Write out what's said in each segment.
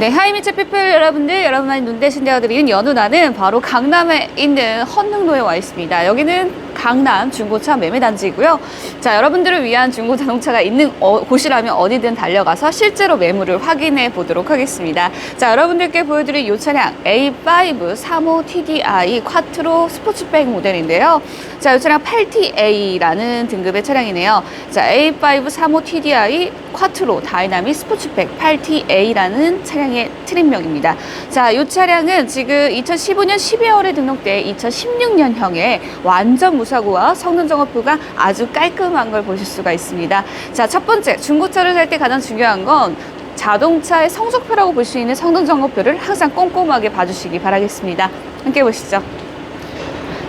네, 하이미츠 피플 여러분들, 여러분만이 눈 대신 되어드리는 연우나는 바로 강남에 있는 헌흥로에 와 있습니다. 여기는 강남 중고차 매매단지이고요. 자, 여러분들을 위한 중고 자동차가 있는 어- 곳이라면 어디든 달려가서 실제로 매물을 확인해 보도록 하겠습니다. 자, 여러분들께 보여드릴 이 차량 A5 35 TDI 쿼트로 스포츠백 모델인데요. 자, 이 차량 8TA라는 등급의 차량이네요. 자, A5 35 TDI 쿼트로 다이나믹 스포츠백 8TA라는 차량의 트림명입니다. 자, 이 차량은 지금 2015년 12월에 등록돼 2016년형의 완전 무사고와 성능 정업부가 아주 깔끔한 걸 보실 수가 있습니다. 자, 첫 번째 중고차를 살 때 가장 중요한 건 자동차의 성적표라고 볼 수 있는 성능 정업표를 항상 꼼꼼하게 봐주시기 바라겠습니다. 함께 보시죠.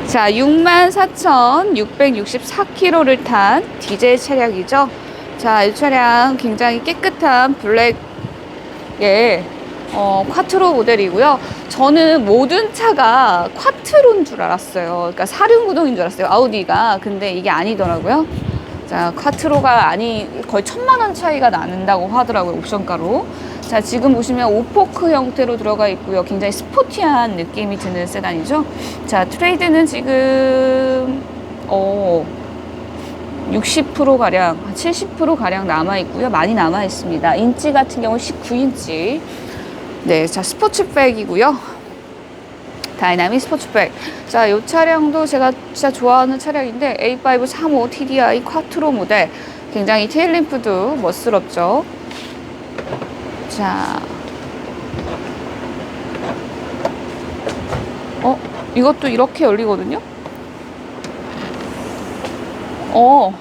자, 64,664km를 탄 디젤 차량이죠. 자, 이 차량 굉장히 깨끗한 블랙의 어, 쿼트로 모델이고요. 저는 모든 차가 쿼트로인 줄 알았어요. 그러니까 사륜구동인 줄 알았어요. 아우디가. 근데 이게 아니더라고요. 자, 쿼트로가 아니 거의 천만 원 차이가 나는다고 하더라고요. 옵션가로. 자, 지금 보시면 오포크 형태로 들어가 있고요. 굉장히 스포티한 느낌이 드는 세단이죠. 자, 트레이드는 지금 어 60% 가량, 70% 가량 남아 있고요. 많이 남아 있습니다. 인치 같은 경우 19인치. 네, 자 스포츠백이고요. 다이나믹 스포츠백. 자, 이 차량도 제가 진짜 좋아하는 차량인데 A5 35 TDI 쿼트로 모델. 굉장히 테일램프도 멋스럽죠. 자, 어, 이것도 이렇게 열리거든요. 어,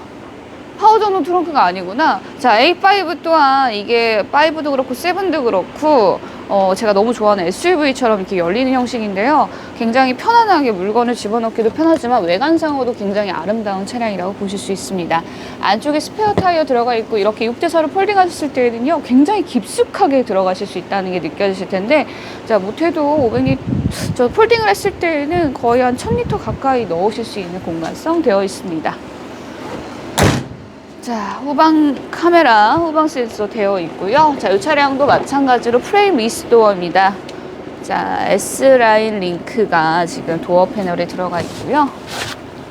전동 트렁크가 아니구나. 자, A5 또한 이게 5도 그렇고 7도 그렇고 어, 제가 너무 좋아하는 SUV처럼 이렇게 열리는 형식인데요. 굉장히 편안하게 물건을 집어넣기도 편하지만 외관상으로도 굉장히 아름다운 차량이라고 보실 수 있습니다. 안쪽에 스페어 타이어 들어가 있고 이렇게 6대4로 폴딩하셨을 때는요. 굉장히 깊숙하게 들어가실 수 있다는 게 느껴지실 텐데 자, 못해도 500리 저 폴딩을 했을 때는 거의 한 1000리터 가까이 넣으실 수 있는 공간성 되어 있습니다. 자, 후방 카메라, 후방 센서 되어 있고요. 자, 이 차량도 마찬가지로 프레임 리스도어입니다. 자, S라인 링크가 지금 도어 패널에 들어가 있고요.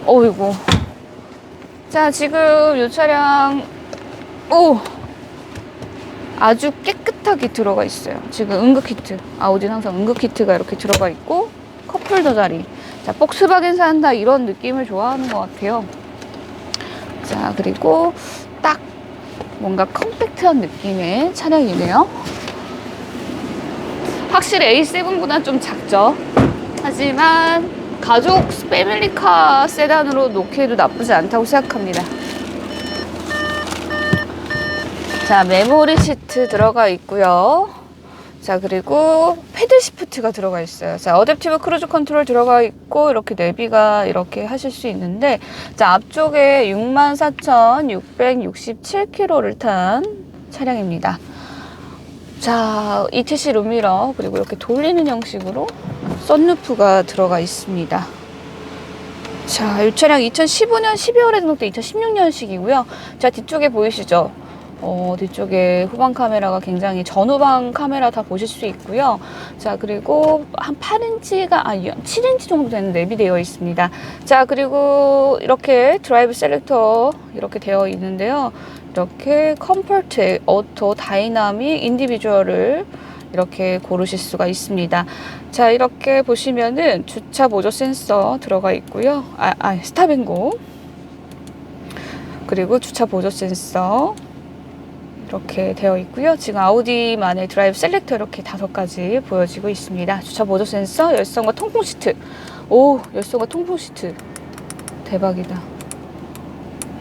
어이구. 자, 지금 이 차량, 오! 아주 깨끗하게 들어가 있어요. 지금 응급 키트. 아우디는 항상 응급 키트가 이렇게 들어가 있고, 컵홀더 자리. 자, 폭스바겐 산다 이런 느낌을 좋아하는 것 같아요. 자, 그리고 딱 뭔가 컴팩트한 느낌의 차량이네요. 확실히 A7보다 좀 작죠. 하지만 가족 패밀리카 세단으로 놓기에도 나쁘지 않다고 생각합니다. 자, 메모리 시트 들어가 있고요. 자, 그리고 패들 시프트가 들어가 있어요. 자, 어댑티브 크루즈 컨트롤 들어가 있고, 이렇게 내비가 이렇게 하실 수 있는데, 자, 앞쪽에 64,667km를 탄 차량입니다. 자, ETC 룸미러, 그리고 이렇게 돌리는 형식으로 썬루프가 들어가 있습니다. 자, 이 차량 2015년 12월에 등록된 2016년식이고요. 자, 뒤쪽에 보이시죠? 어, 뒤쪽에 후방 카메라가 굉장히 전후방 카메라 다 보실 수 있고요. 자, 그리고 한 8인치가, 아, 7인치 정도 되는 랩이 되어 있습니다. 자, 그리고 이렇게 드라이브 셀렉터 이렇게 되어 있는데요. 이렇게 컴포트, 오토, 다이나믹, 인디비주얼을 이렇게 고르실 수가 있습니다. 자, 이렇게 보시면은 주차 보조 센서 들어가 있고요. 아, 아 스탑앤고. 그리고 주차 보조 센서 이렇게 되어 있고요. 지금 아우디만의 드라이브 셀렉터 이렇게 다섯 가지 보여지고 있습니다. 주차 보조 센서, 열선과 통풍 시트. 오, 열선과 통풍 시트. 대박이다.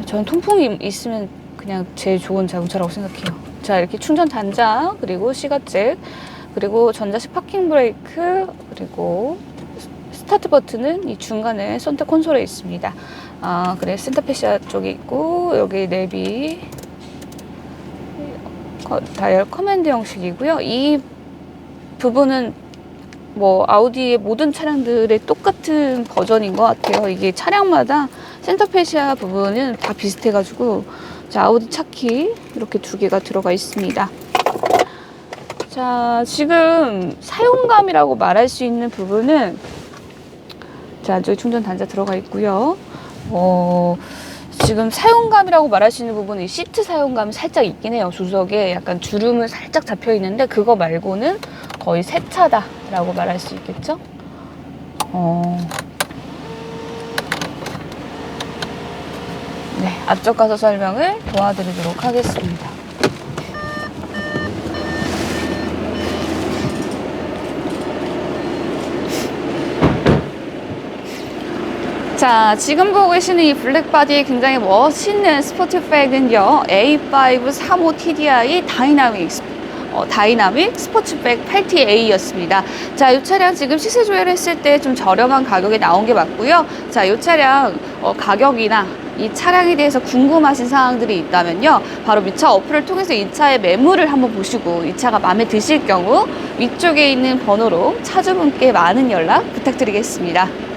저는 통풍이 있으면 그냥 제일 좋은 자동차라고 생각해요. 자, 이렇게 충전 단자, 그리고 시가잭, 그리고 전자식 파킹 브레이크, 그리고 스타트 버튼은 이 중간에 선택 콘솔에 있습니다. 아, 그래 센터페시아 쪽에 있고 여기 내비 거- 다이얼 커맨드 형식이고요. 이 부분은 뭐 아우디의 모든 차량들의 똑같은 버전인 것 같아요. 이게 차량마다 센터페시아 부분은 다 비슷해가지고 자 아우디 차키 이렇게 두 개가 들어가 있습니다. 자, 지금 사용감이라고 말할 수 있는 부분은 자, 안쪽에 충전 단자 들어가 있고요. 어, 지금 사용감이라고 말할 수 있는 부분은 이 시트 사용감이 살짝 있긴 해요. 조석에 약간 주름을 살짝 잡혀 있는데 그거 말고는 거의 새 차다라고 말할 수 있겠죠? 어. 네, 앞쪽 가서 설명을 도와드리도록 하겠습니다. 자, 지금 보고 계시는 이 블랙바디의 굉장히 멋있는 스포츠백은요, A5 35 TDI 다이나믹 어, 다이나믹 스포츠백 8TA였습니다. 자, 이 차량 지금 시세 조회를 했을 때 좀 저렴한 가격에 나온 게 맞고요. 자, 이 차량 어, 가격이나 이 차량에 대해서 궁금하신 사항들이 있다면요. 바로 미차 어플을 통해서 이 차의 매물을 한번 보시고 이 차가 마음에 드실 경우 위쪽에 있는 번호로 차주분께 많은 연락 부탁드리겠습니다.